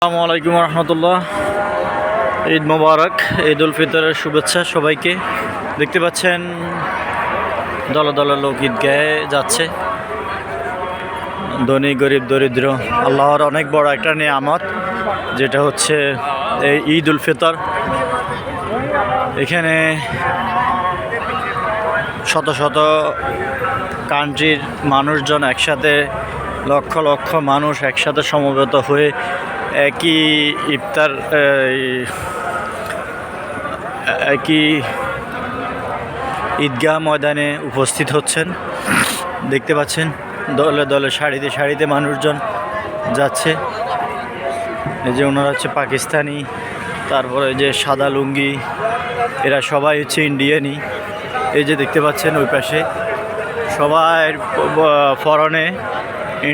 আসসালামু আলাইকুম রহমতুল্লাহ। ঈদ মোবারক ঈদ উল ফিতরের শুভেচ্ছা সবাইকে। দেখতে পাচ্ছেন, দল দল লোক ঈদগাহে যাচ্ছে। ধনী, গরিব, দরিদ্র, আল্লাহর অনেক বড় একটা নিয়ামত, যেটা হচ্ছে এই ঈদ উল ফিতর। এখানে শত শত কান্ট্রির মানুষজন একসাথে, লক্ষ লক্ষ মানুষ একসাথে সমবেত হয়ে একই ইফতার একই ঈদগাহ ময়দানে উপস্থিত হচ্ছেন। দেখতে পাচ্ছেন, দলে দলে শাড়িতে শাড়িতে মানুষজন যাচ্ছে। এই যে ওনারা হচ্ছে পাকিস্তানি, তারপরে যে সাদা লুঙ্গি, এরা সবাই হচ্ছে ইন্ডিয়ানই। এই যে দেখতে পাচ্ছেন ওই পাশে সবাই ফরনে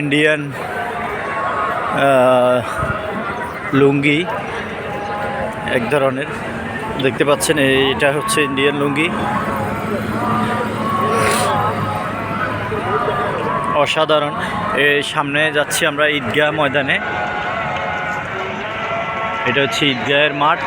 ইন্ডিয়ান লুঙ্গি, এক ধরনের। দেখতে পাচ্ছেন এটা হচ্ছে ইন্ডিয়ান লুঙ্গি। অসাধারণ। সামনে যাচ্ছি আমরা ঈদগাহ ময়দানে। এটা হচ্ছে ঈদগাহের মাঠ।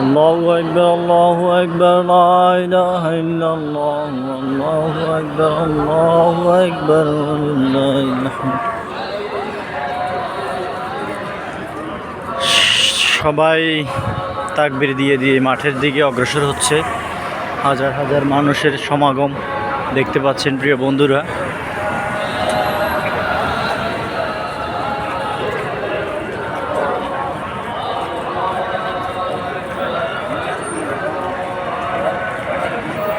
الله أكبر الله أكبر لا إله إلا الله الله أكبر الله أكبر ولله الحمد সবাই তাকবির দিয়ে দিয়ে মাঠের দিকে অগ্রসর হচ্ছে হাজার হাজার মানুষের সমাগম দেখতে পাচ্ছেন প্রিয় বন্ধুরা